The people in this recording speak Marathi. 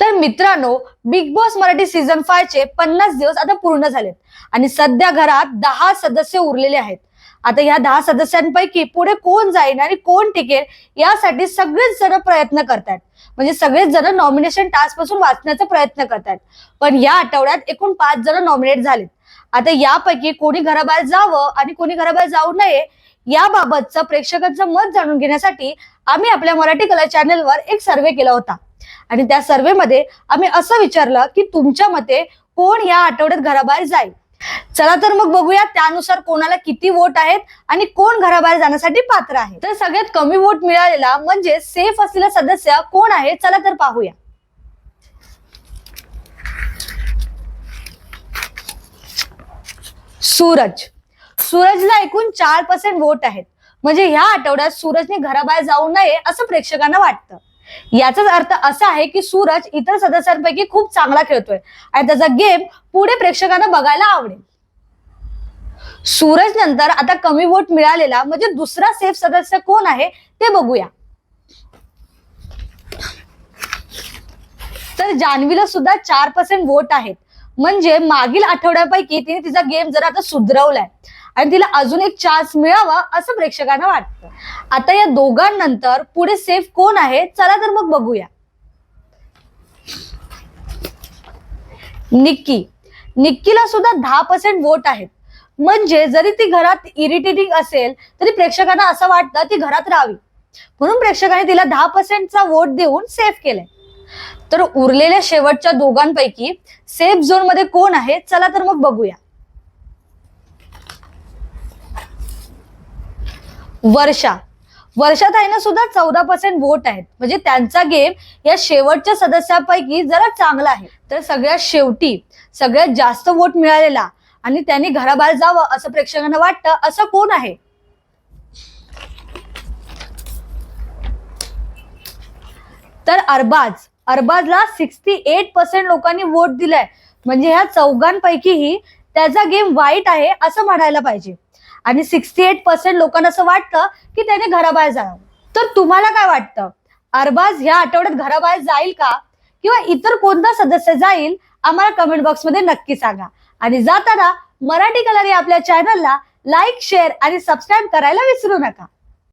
तर मित्रांनो Bigg Boss Marathi season five चे पन्नास दिवस आता पूर्ण झालेत. आणि सध्या घरात दहा सदस्य उरलेले आहेत. आता या दहा सदस्यांपैकी पुढे कोण जाईल आणि कोण टिकेल यासाठी सगळेच जण प्रयत्न करतात म्हणजे सगळेच जण नॉमिनेशन टास्कपासून वाचण्याचा प्रयत्न करतात पण या आठवड्यात एकूण पाच जण नॉमिनेट झालेत. आता यापैकी कोणी घराबाहेर जावं आणि कोणी घराबाहेर जाऊ नये याबाबतचं प्रेक्षकांचं मत जाणून घेण्यासाठी आम्ही आपल्या मराठी कला चॅनलवर एक सर्वे केला होता. आणि त्या सर्वेमध्ये आम्ही असं विचारलं की तुमच्या मते कोण या आठवड्यात घराबाहेर जाईल? चला तर मग बघूया त्यानुसार कोणाला किती वोट आहेत आणि कोण घराबाहेर जाण्यासाठी पात्र आहे. तर सगळ्यात कमी वोट मिळालेला म्हणजे सेफ असलेला सदस्य कोण आहे? चला तर पाहूया. सूरज. सूरजला एकूण चार पर्सेंट वोट आहेत. म्हणजे ह्या आठवड्यात सूरजने घराबाहेर जाऊ नये असं प्रेक्षकांना वाटतं. याचाच अर्थ असा आहे की सूरज इतर सदस्यांपैकी खूप चांगला खेळतोय. आणि त्याचा गेम पुढे प्रेक्षकांना बघायला आवडेल. सूरज नंतर आता कमी वोट मिळालेला म्हणजे दुसरा सेफ सदस्य कोण आहे ते बघूया. तर जान्हवीला सुद्धा चार पर्सेंट वोट आहेत. म्हणजे मागील आठवड्यापैकी तिने तिचा गेम जरा आता सुधरवलाय. आणि तिला अजून एक चान्स मिळावा असं प्रेक्षकांना वाटतं. आता या दोघांनंतर पुढे सेफ कोण आहे? चला तर मग बघूया. निक्की. निक्कीला सुद्धा दहा पर्सेंट वोट आहेत. म्हणजे जरी ती घरात इरिटेटिंग असेल तरी प्रेक्षकांना असं वाटतं ती घरात राहावी. म्हणून प्रेक्षकांनी तिला दहा पर्सेंटचा वोट देऊन सेफ केलंय. तर उरलेल्या शेवटच्या दोघांपैकी सेफ झोनमध्ये कोण आहे? चला तर मग बघूया. वर्षा. वर्षात आहे ना सुद्धा चौदा पर्सेंट वोट आहेत. म्हणजे त्यांचा गेम या शेवटच्या सदस्यापैकी जरा चांगला आहे. तर सगळ्यात शेवटी सगळ्यात जास्त वोट मिळालेला आणि त्यांनी घराबाहेर जावं असं प्रेक्षकांना वाटतं असं कोण आहे? तर अरबाज. अरबाजला सिक्स्टी एट पर्सेंट लोकांनी वोट दिलाय. म्हणजे ह्या चौघांपैकीही त्याचा गेम वाईट आहे असं म्हणायला पाहिजे. आणि सिक्स्टी एट पर्सेंट लोकांना असं वाटतं की त्याने घराबाहेर जावं. तर तुम्हाला काय वाटतं? अरबाज ह्या आठवड्यात घराबाहेर जाईल का? किंवा इतर कोणता सदस्य जाईल? आम्हाला कमेंट बॉक्समध्ये नक्की सांगा. आणि जाताना मराठी कलर या आपल्या चॅनलला लाईक शेअर आणि सबस्क्राईब करायला विसरू नका.